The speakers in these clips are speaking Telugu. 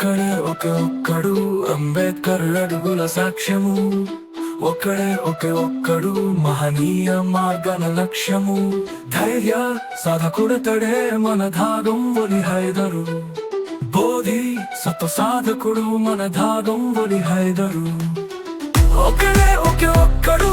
ఒక్కడే ఒకే ఒక్కడు అంబేద్కర్ అడుగుల సాక్ష్యము ఒక్కడే ఒకే ఒక్కడు మహనీయ మార్గన లక్ష్యము ధైర్య సాధకుడతడే మన ధాగం ఒలి హైదరు బోధి సత్వ సాధకుడు మన ధాగం ఒలి హైదరు ఒకడే ఒకే ఒక్కడు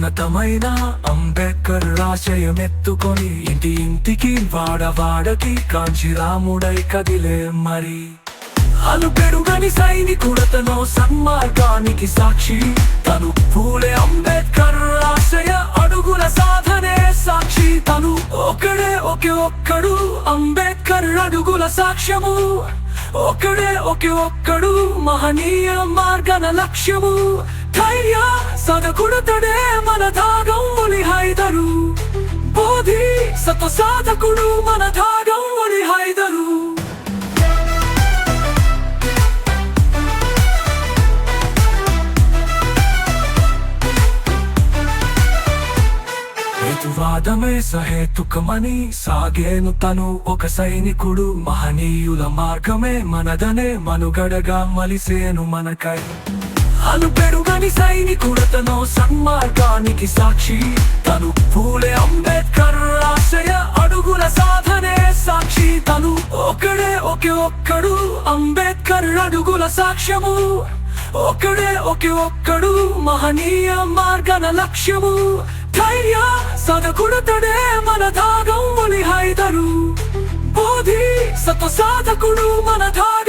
ఉన్నతమైన అంబేద్కర్ రాశయం ఎత్తుకొని ఇంటి ఇంటికి వాడవాడకి కాంచీరాముడై కదిలే మరి. అలు పెరుగని సైనికుడతను సన్మార్గానికి సాక్షి. తను పూలే అంబేద్కర్ రాశయ అడుగుల సాధనే సాక్షి. తను ఒకడే ఒకే ఒక్కడు అంబేద్కర్ అడుగుల సాక్ష్యము. ఒకడే ఒకే ఒక్కడు మహనీయ మార్గన లక్ష్యము. ధైర్య సదకుడతడే సాధకుడు మన తాగం ఒడి హైదరు. వాదమే సహేతుకమని సాగేను తను ఒక సైనికుడు. మహనీయుల మార్గమే మనదనే మనుగడగా మలిసేను మనకై. అను పెరుగని సైనికుడతను సన్మార్గానికి సాక్షి. తను పూలే ఒకడే ఒకే ఒక్కడు అంబేద్కర్ అడుగుల సాక్ష్యము. ఒకడే ఒకే ఒక్కడు మహనీయ మార్గన లక్ష్యము. ధైర్య సదకుడతడే మన ధాగం ఒలి హైదరు. బోధి సత సాధకుడు మన ధాగం